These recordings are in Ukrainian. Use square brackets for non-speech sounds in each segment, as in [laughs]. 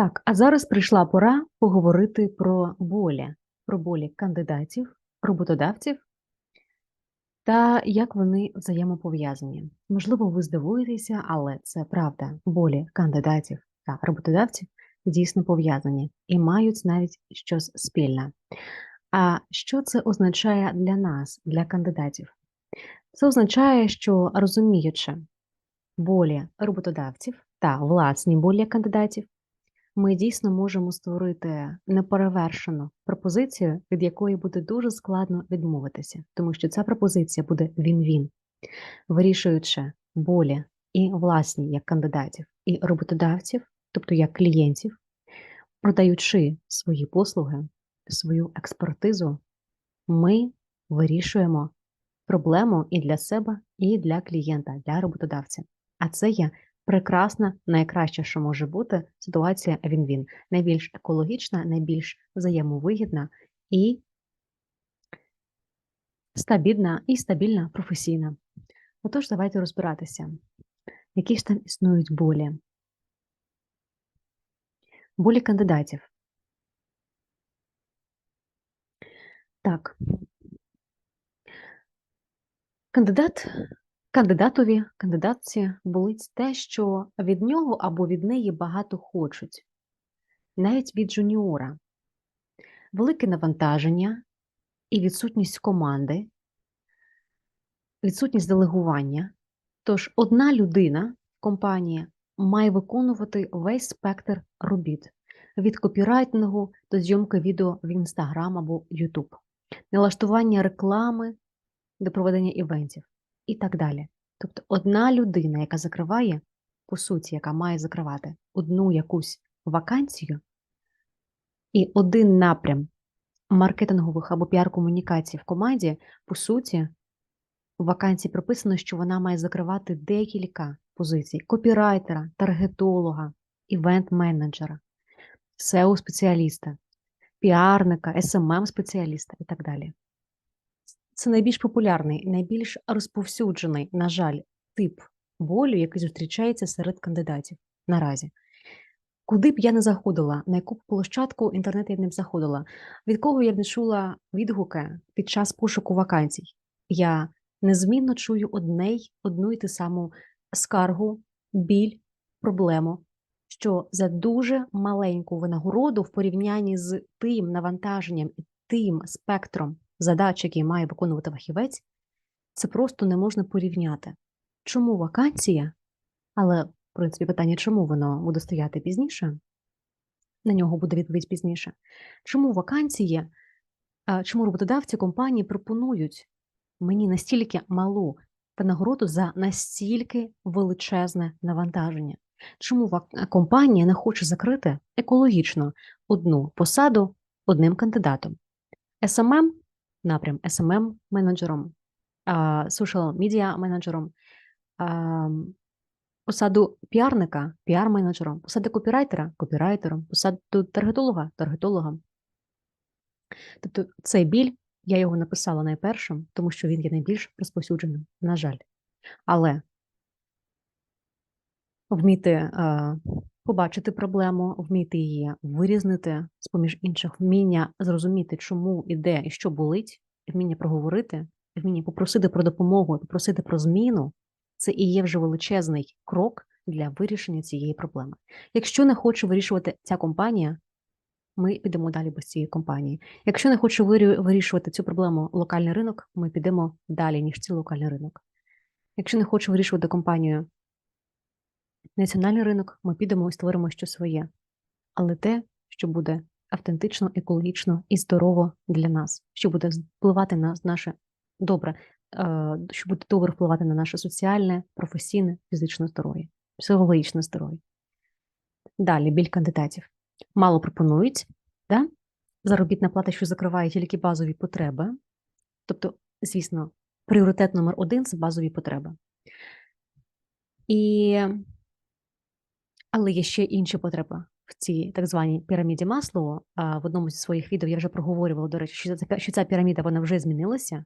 Так, а зараз прийшла пора поговорити про болі, про болі кандидатів, роботодавців та як вони взаємопов'язані. Можливо, ви здивуєтеся, але це правда. Болі кандидатів та роботодавців дійсно пов'язані і мають навіть щось спільне. А що це означає для нас, для кандидатів? Це означає, що розуміючи болі роботодавців та власні болі кандидатів, ми дійсно можемо створити неперевершену пропозицію, від якої буде дуже складно відмовитися, тому що ця пропозиція буде він-він, вирішуючи болі і власні як кандидатів, і роботодавців, тобто як клієнтів, продаючи свої послуги, свою експертизу, ми вирішуємо проблему і для себе, і для клієнта, для роботодавця. А це є прекрасна, найкраща, що може бути ситуація він-він. Найбільш екологічна, найбільш взаємовигідна і стабільна і стабільна професійна. Отож, давайте розбиратися, які ж там існують болі. Болі кандидатів. Так. Кандидат Кандидатові, кандидатці болить те, що від нього або від неї багато хочуть, навіть від жуніора, велике навантаження і відсутність команди, відсутність делегування. Тож одна людина в компанії має виконувати весь спектр робіт від копірайтингу до зйомки відео в Інстаграм або Ютуб, налаштування реклами до проведення івентів і так далі. Тобто одна людина, яка закриває, по суті, яка має закривати одну якусь вакансію, і один напрям маркетингових або піар-комунікацій в команді, по суті, в вакансії прописано, що вона має закривати декілька позицій: копірайтера, таргетолога, івент-менеджера, SEO-спеціаліста, піарника, SMM-спеціаліста і так далі. Це найбільш популярний, найбільш розповсюджений, на жаль, тип болю, який зустрічається серед кандидатів наразі. Куди б я не заходила, на яку б площадку інтернету я б не заходила, від кого я б не чула відгуки під час пошуку вакансій, я незмінно чую одне й одну й ту саму скаргу, біль, проблему, що за дуже маленьку винагороду в порівнянні з тим навантаженням і тим спектром задач, які має виконувати фахівець, це просто не можна порівняти. Чому вакансія? Але, в принципі, питання, чому воно буде стояти пізніше? На нього буде відповідь пізніше. Чому вакансії, чому роботодавці компанії пропонують мені настільки малу винагороду за настільки величезне навантаження? Чому компанія не хоче закрити екологічно одну посаду одним кандидатом? SMM напрям smm менеджером social media менеджером посаду піарника, піар-менеджером, посаду копірайтера, копірайтером, посаду таргетолога, таргетологом. Тобто цей біль, я його написала найпершим, тому що він є найбільш розповсюдженим, на жаль. Але вміти побачити проблему, вміти її вирізнити з поміж інших, вміння зрозуміти, чому і де і що болить, вміння проговорити, вміння попросити про допомогу, попросити про зміну це і є вже величезний крок для вирішення цієї проблеми. Якщо не хоче вирішувати ця компанія, ми підемо далі без цієї компанії. Якщо не хоче вирішувати цю проблему локальний ринок, ми підемо далі, ніж цей локальний ринок. Якщо не хоче вирішувати компанію національний ринок, ми підемо і створимо щось своє, але те, що буде автентично, екологічно і здорово для нас, що буде впливати на наше добре, е, що буде добре впливати на наше соціальне, професійне, фізичне здоров'я, психологічне здоров'я. Далі біль кандидатів. Мало пропонують, да? заробітна плата, що закриває тільки базові потреби. Тобто, звісно, пріоритет номер один це базові потреби. І але є ще інші потреби в цій так званій піраміді Маслоу. В одному зі своїх відео я вже проговорювала, до речі, що ця, що ця піраміда вона вже змінилася.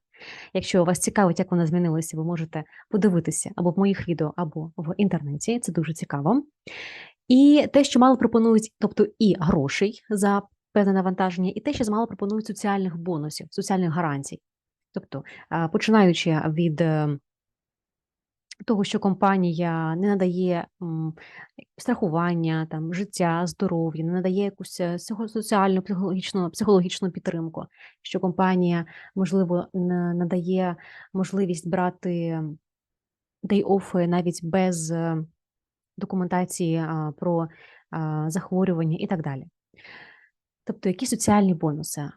Якщо вас цікавить, як вона змінилася, ви можете подивитися або в моїх відео, або в інтернеті. Це дуже цікаво. І те, що мало пропонують, тобто і грошей за певне навантаження, і те, що мало пропонують соціальних бонусів, соціальних гарантій. Тобто, починаючи від е, того, що компанія не надає м, страхування, там, життя, здоров'я, не надає якусь е, соціальну, психологічну, психологічну підтримку, що компанія, можливо, не надає можливість брати дей-оффи навіть без е, документації про захворювання і так далі. Тобто, які соціальні бонуси?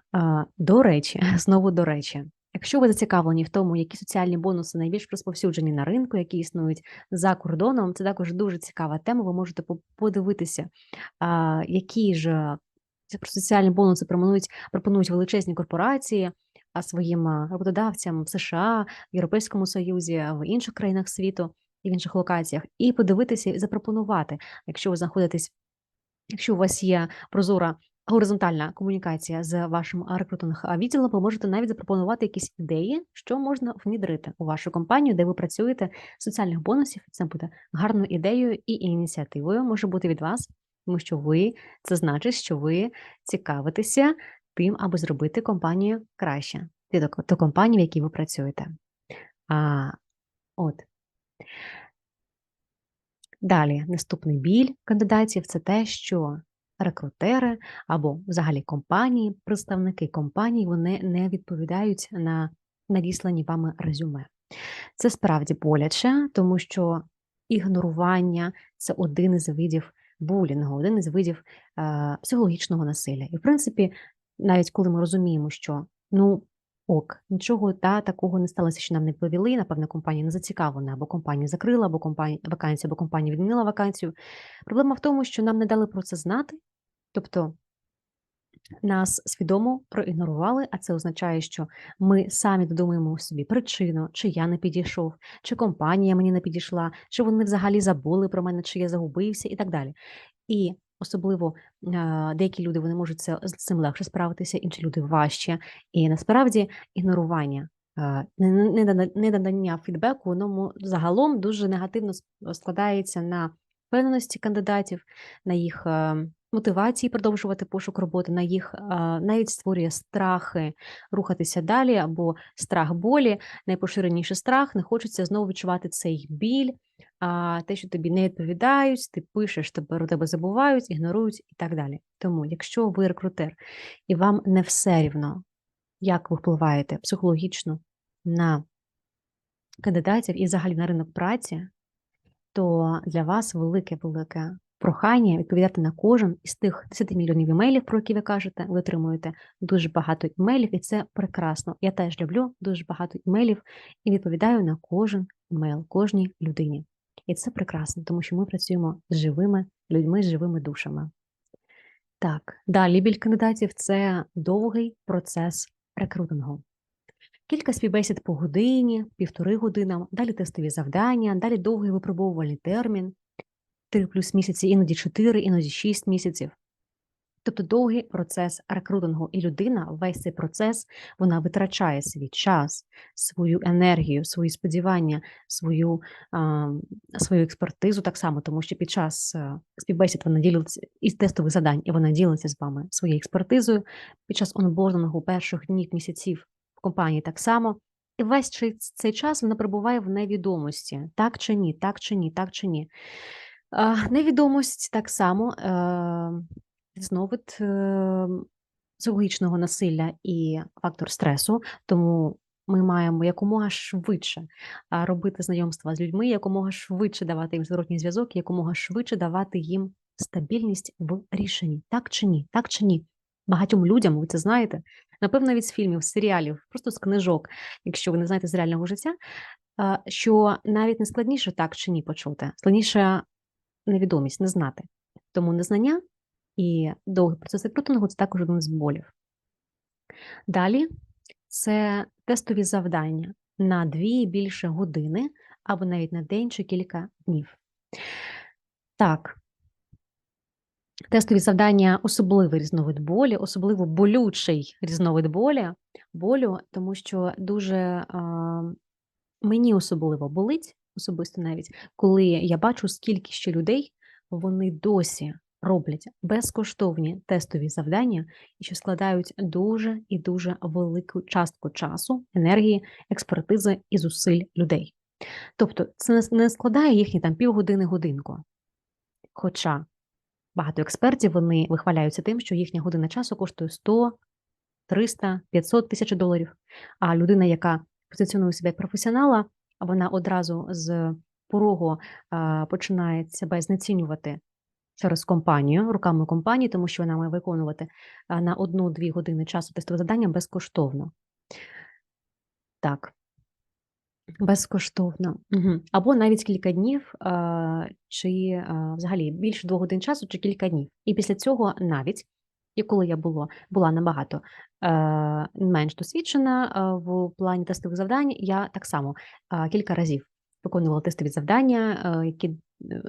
До речі, [laughs] знову до речі, якщо ви зацікавлені в тому, які соціальні бонуси найбільш розповсюджені на ринку, які існують за кордоном, це також дуже цікава тема. Ви можете подивитися, які ж соціальні бонуси пропонують, пропонують величезні корпорації своїм роботодавцям в США, в Європейському Союзі, в інших країнах світу і в інших локаціях, і подивитися і запропонувати, якщо ви знаходитесь Якщо у вас є прозора горизонтальна комунікація з вашим рекрутинг відділом, ви можете навіть запропонувати якісь ідеї, що можна внідрити у вашу компанію, де ви працюєте соціальних бонусів. Це буде гарною ідеєю і ініціативою може бути від вас, тому що ви це значить, що ви цікавитеся тим, аби зробити компанію краще, ту компанію, в якій ви працюєте. А, от. Далі, наступний біль кандидатів це те, що рекрутери або взагалі компанії, представники компаній, вони не відповідають на надіслані вами резюме. Це справді боляче, тому що ігнорування це один із видів булінгу, один із видів е, психологічного насилля. І, в принципі, навіть коли ми розуміємо, що ну ок, нічого та такого не сталося, що нам не повіли, напевно, компанія не зацікавлена, або компанія закрила, або компанія вакансію, або компанія відмінила вакансію. Проблема в тому, що нам не дали про це знати, тобто нас свідомо проігнорували, а це означає, що ми самі додумуємо собі причину, чи я не підійшов, чи компанія мені не підійшла, чи вони взагалі забули про мене, чи я загубився, і так далі. І особливо деякі люди вони можуть це з цим легше справитися, інші люди важче. І насправді ігнорування. а, не- не- недана- Недодання фідбеку, воно загалом дуже негативно складається на впевненості кандидатів, на їх е, мотивації продовжувати пошук роботи, на їх е, навіть створює страхи рухатися далі, або страх болі, найпоширеніший страх, не хочеться знову відчувати цей біль, а те, що тобі не відповідають, ти пишеш, тебе про тебе забувають, ігнорують і так далі. Тому, якщо ви рекрутер і вам не все рівно, як ви впливаєте психологічно на кандидатів і взагалі на ринок праці, то для вас велике-велике прохання відповідати на кожен із тих 10 мільйонів імейлів, про які ви кажете, ви отримуєте дуже багато імейлів, і це прекрасно. Я теж люблю дуже багато імейлів і відповідаю на кожен імейл, кожній людині. І це прекрасно, тому що ми працюємо з живими людьми, з живими душами. Так, далі біль кандидатів це довгий процес рекрутингу. Кілька співбесід по годині, півтори години, далі тестові завдання, далі довгий випробовувальний термін, 3 плюс місяці, іноді 4, іноді 6 місяців. Тобто довгий процес рекрутингу, і людина весь цей процес вона витрачає свій час, свою енергію, свої сподівання, свою, а, свою експертизу так само, тому що під час е, співбесід вона ділиться із тестових завдань, і вона ділиться з вами своєю експертизою. Під час онбордингу перших днів місяців в компанії так само. І весь цей- час вона перебуває в невідомості, так чи ні, так чи ні, так чи ні. Невідомість так само е, різновид е, психологічного насилля і фактор стресу, тому ми маємо якомога швидше робити знайомства з людьми, якомога швидше давати їм зворотній зв'язок, якомога швидше давати їм стабільність в рішенні, так чи ні, так чи ні. Багатьом людям, ви це знаєте, напевно, від фільмів, серіалів, просто з книжок, якщо ви не знаєте з реального життя, що навіть не складніше так чи ні почути, складніше невідомість, не знати. Тому незнання і довгий процес рекрутингу – це також один з болів. Далі це тестові завдання на дві і більше години, або навіть на день чи кілька днів. Так, тестові завдання особливий різновид болі, особливо болючий різновид болі, болю, тому що дуже а, мені особливо болить, особисто навіть, коли я бачу, скільки ще людей вони досі роблять безкоштовні тестові завдання, і що складають дуже і дуже велику частку часу, енергії, експертизи і зусиль людей. Тобто це не- складає їхні там півгодини годинку. Хоча багато експертів вони вихваляються тим, що їхня година часу коштує 100, 300, 500 тисяч доларів. А людина, яка позиціонує себе як професіонала, вона одразу з порогу починає себе знецінювати через компанію, руками компанії, тому що вона має виконувати на одну-дві години часу тестове завдання безкоштовно. Так. Безкоштовно. Угу. Або навіть кілька днів, чи взагалі більше двох годин часу, чи кілька днів. І після цього навіть, і коли я було, була набагато менш досвідчена в плані тестових завдань, я так само кілька разів виконувала тестові завдання, які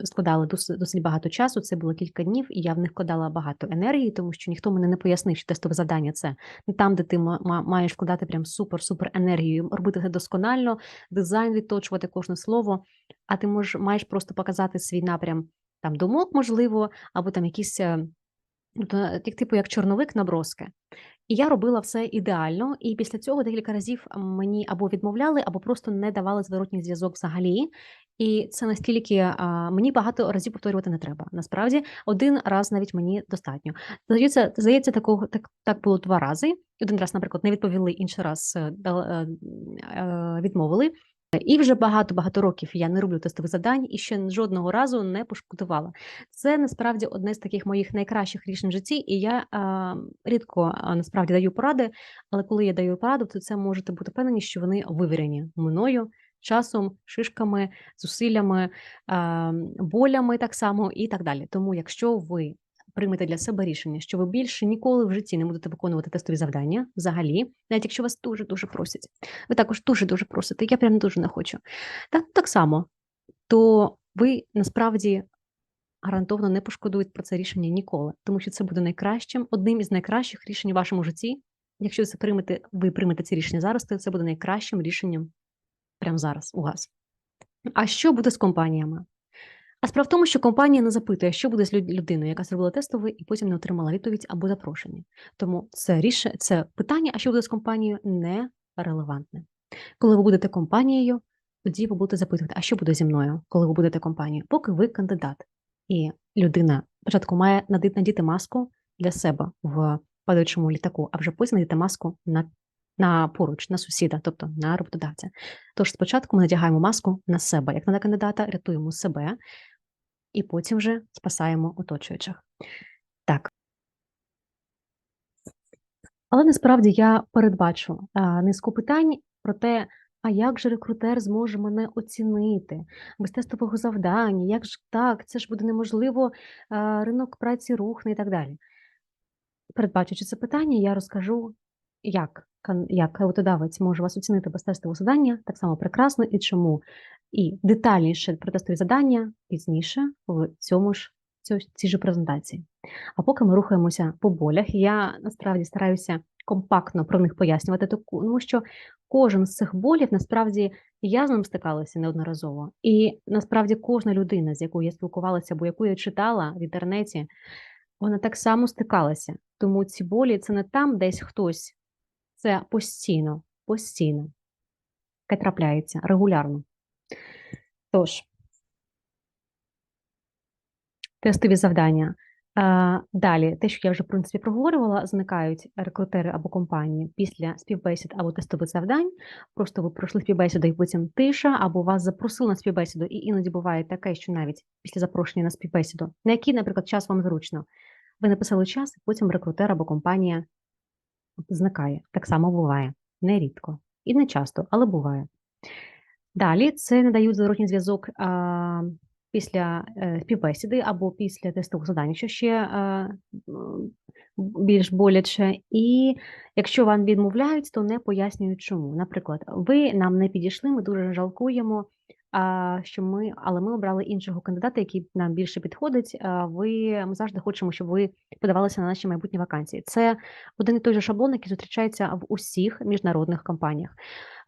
складали досить, багато часу. Це було кілька днів, і я в них вкладала багато енергії, тому що ніхто мене не пояснив, що тестове завдання це не там, де ти ма- ма- маєш вкладати прям супер-супер енергію, робити це досконально, дизайн відточувати кожне слово. А ти мож, маєш просто показати свій напрям там думок, можливо, або там якісь. е, Тобто, як типу як чорновик наброски. І я робила все ідеально, і після цього декілька разів мені або відмовляли, або просто не давали зворотній зв'язок взагалі. І це настільки а, мені багато разів повторювати не треба. Насправді, один раз навіть мені достатньо. Здається, здається, такого так, так було два рази. Один раз, наприклад, не відповіли, інший раз е, е, е, відмовили. І вже багато-багато років я не роблю тестових завдань і ще жодного разу не пошкодувала. Це насправді одне з таких моїх найкращих рішень в житті, і я а, рідко насправді даю поради, але коли я даю пораду, то це можете бути впевнені, що вони вивірені мною, часом, шишками, зусиллями, а, болями так само і так далі. Тому, якщо ви приймете для себе рішення, що ви більше ніколи в житті не будете виконувати тестові завдання, взагалі, навіть якщо вас дуже дуже просять, ви також дуже дуже просите, я прям дуже не хочу. Так, так само, то ви насправді гарантовано не пошкодують про це рішення ніколи, тому що це буде найкращим, одним із найкращих рішень у вашому житті. Якщо це приймете, ви приймете це рішення зараз, то це буде найкращим рішенням прямо зараз у вас. А що буде з компаніями? А справа в тому, що компанія не запитує, що буде з люд- людиною, яка зробила тестовий і потім не отримала відповідь або запрошення. Тому це ріше, це питання, а що буде з компанією, не релевантне. Коли ви будете компанією, тоді ви будете запитувати, а що буде зі мною, коли ви будете компанією, поки ви кандидат. І людина спочатку має надіти маску для себе в падаючому літаку, а вже потім надіти маску на, на поруч, на сусіда, тобто на роботодавця. Тож спочатку ми надягаємо маску на себе, як на кандидата, рятуємо себе, і потім вже спасаємо оточуючих. Так. Але насправді я передбачу низку питань про те, а як же рекрутер зможе мене оцінити без тестового завдання, як ж так, це ж буде неможливо, ринок праці рухне і так далі. Передбачучи це питання, я розкажу, як, як роботодавець може вас оцінити без тестового завдання, так само прекрасно і чому. І детальніше про тестові завдання пізніше в цьому ж цій же презентації. А поки ми рухаємося по болях, я насправді стараюся компактно про них пояснювати, тому що кожен з цих болів насправді я з ним стикалася неодноразово. І насправді кожна людина, з якою я спілкувалася, або яку я читала в інтернеті, вона так само стикалася. Тому ці болі це не там десь хтось, це постійно, постійно. Таке трапляється регулярно. Тож, тестові завдання. Далі, те, що я вже в принципі проговорювала, зникають рекрутери або компанії після співбесід або тестових завдань. Просто ви пройшли співбесіду і потім тиша, або вас запросили на співбесіду, і іноді буває таке, що навіть після запрошення на співбесіду, на який, наприклад, час вам зручно. Ви написали час, і потім рекрутер або компанія зникає. Так само буває. Нерідко. І не часто, але буває. Далі це не дають зворотній зв'язок після е, співбесіди або після тестових завдань, що ще е, більш боляче. І якщо вам відмовляють, то не пояснюють чому. Наприклад, ви нам не підійшли, ми дуже жалкуємо. А що ми, але ми обрали іншого кандидата, який нам більше підходить. А ви ми завжди хочемо, щоб ви подавалися на наші майбутні вакансії. Це один і той же шаблон, який зустрічається в усіх міжнародних компаніях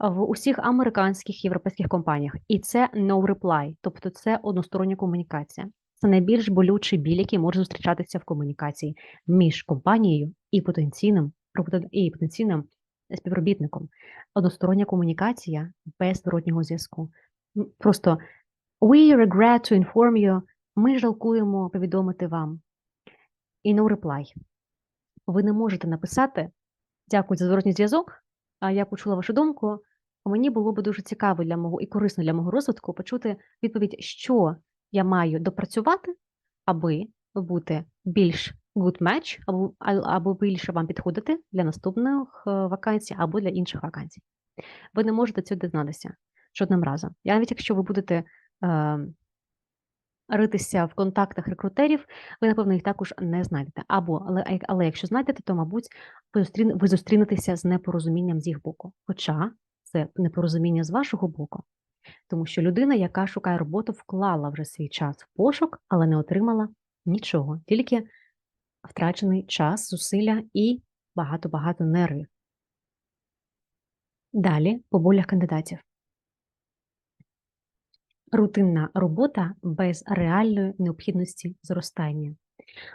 в усіх американських європейських компаніях, і це no reply, тобто це одностороння комунікація. Це найбільш болючий біль, який може зустрічатися в комунікації між компанією і потенційним і потенційним співробітником. Одностороння комунікація без зворотнього зв'язку. Просто we regret to inform you. Ми жалкуємо повідомити вам. І no reply. Ви не можете написати Дякую за зворотній зв'язок. А я почула вашу думку. Мені було б дуже цікаво для мого і корисно для мого розвитку почути відповідь, що я маю допрацювати, аби бути більш good match, або, або більше вам підходити для наступних е, вакансій або для інших вакансій. Ви не можете цього дізнатися жодним разом. І навіть якщо ви будете е, ритися в контактах рекрутерів, ви, напевно, їх також не знайдете. Або, але, але якщо знайдете, то, мабуть, ви зустрінетеся з непорозумінням з їх боку. Хоча це непорозуміння з вашого боку, тому що людина, яка шукає роботу, вклала вже свій час в пошук, але не отримала нічого, тільки втрачений час, зусилля і багато-багато нервів. Далі по болях кандидатів. Рутинна робота без реальної необхідності зростання.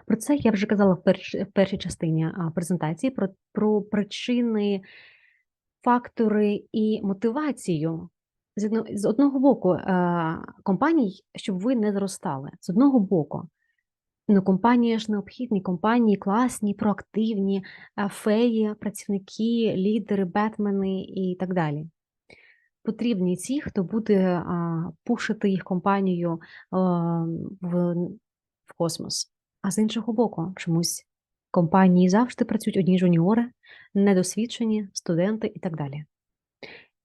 Про це я вже казала в, перш, в першій частині презентації про, про причини, фактори і мотивацію. З, одного боку, е, компаній, щоб ви не зростали. З одного боку, ну, компанії ж необхідні, компанії класні, проактивні, е, феї, працівники, лідери, бетмени і так далі. Потрібні ті, хто буде пушити їх компанію в, в космос. А з іншого боку, чомусь компанії завжди працюють одні жуніори, недосвідчені студенти і так далі.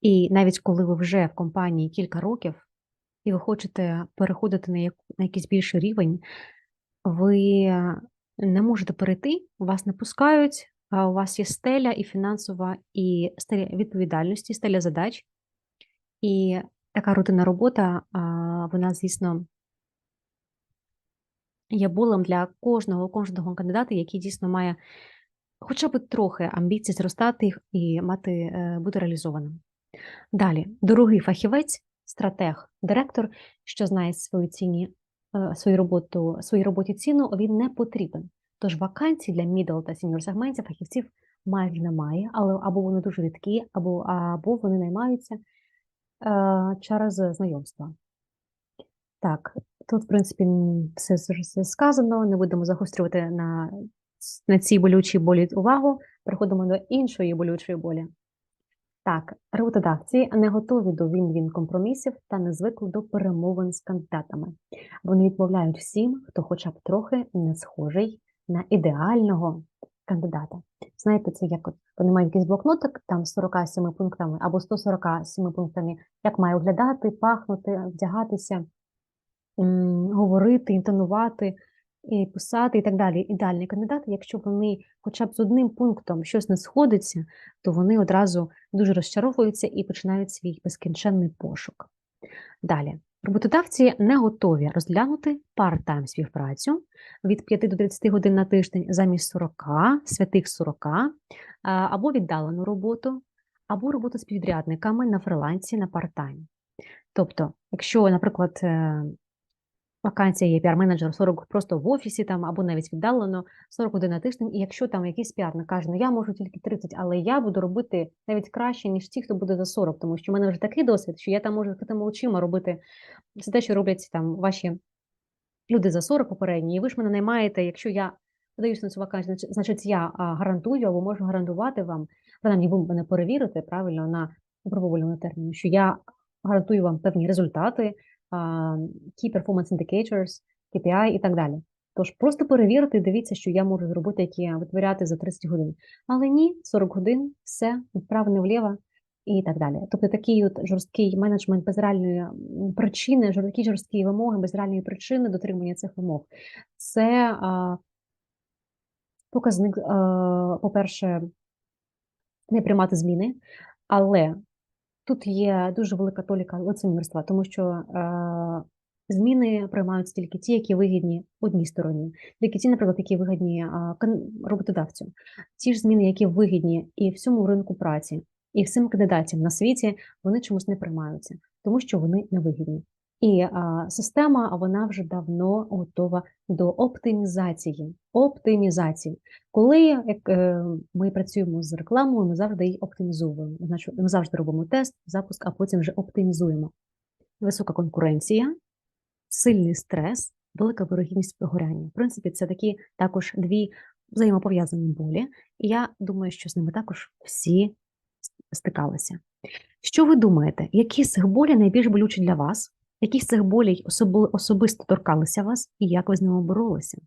І навіть коли ви вже в компанії кілька років і ви хочете переходити на, як, на якийсь більший рівень, ви не можете перейти, вас не пускають, у вас є стеля і фінансова, і стеля відповідальності, стеля задач. І така рутинна робота, вона, звісно, є болем для кожного кожного кандидата, який дійсно має хоча б трохи амбіцій зростати і мати е, бути реалізованим. Далі, другий фахівець, стратег, директор, що знає свою ціні, е, свою роботу, своїй роботі ціну, він не потрібен. Тож вакансій для middle та senior сегментів фахівців майже немає, але або вони дуже рідкі, або, або вони наймаються через знайомства. Так, тут, в принципі, все, сказано, не будемо загострювати на, на цій болючій болі увагу. Переходимо до іншої болючої болі. Так, роботодавці не готові до він-він компромісів та не звикли до перемовин з кандидатами. Вони відмовляють всім, хто хоча б трохи не схожий на ідеального кандидата. Знаєте, це як от вони мають якийсь блокнотик там з 47 пунктами або 147 пунктами, як має виглядати, пахнути, вдягатися, говорити, інтонувати, і писати і так далі. Ідеальні кандидати, якщо вони хоча б з одним пунктом щось не сходиться, то вони одразу дуже розчаровуються і починають свій безкінченний пошук. Далі. Роботодавці не готові розглянути парт-тайм співпрацю від 5 до 30 годин на тиждень замість 40, святих 40, або віддалену роботу, або роботу з підрядниками на фрилансі на парт-тайм. Тобто, якщо, наприклад, е, вакансія є піар-менеджер 40 просто в офісі там, або навіть віддалено 40 годин на тиждень, і якщо там якийсь піарник каже, ну я можу тільки 30, але я буду робити навіть краще, ніж ті, хто буде за 40, тому що в мене вже такий досвід, що я там можу закритими очима робити все те, що роблять там ваші люди за 40 попередні, і ви ж мене наймаєте, якщо я подаюся на цю вакансію, значить- я гарантую або можу гарантувати вам, принаймні ви мене перевірите правильно на випробувальному терміні, що я гарантую вам певні результати, key performance indicators, KPI і так далі. Тож просто перевірте і дивіться, що я можу зробити, які витворяти за 30 годин. Але ні, 40 годин, все, вправо, не вліво і так далі. Тобто такий от жорсткий менеджмент без реальної причини, жор- такі жорсткі вимоги без реальної причини дотримання цих вимог. Це а, показник, по-перше, не приймати зміни, але тут є дуже велика толіка лицемірства, тому що е, зміни приймаються тільки ті, які вигідні одній стороні, тільки ті, наприклад, які вигідні а, роботодавцю. Ті ж зміни, які вигідні і всьому ринку праці, і всім кандидатам на світі, вони чомусь не приймаються, тому що вони невигідні. І а, система вона вже давно готова до оптимізації. Оптимізації. Коли як, е, ми працюємо з рекламою, ми завжди її оптимізуємо. Значить, ми завжди робимо тест, запуск, а потім вже оптимізуємо. Висока конкуренція, сильний стрес, велика вирогідність вигоряння. В принципі, це такі також дві взаємопов'язані болі, і я думаю, що з ними також всі стикалися. Що ви думаєте, які з цих болей найбільш болючі для вас? Які з цих болей особи- особисто торкалися вас, і як ви з ними боролися?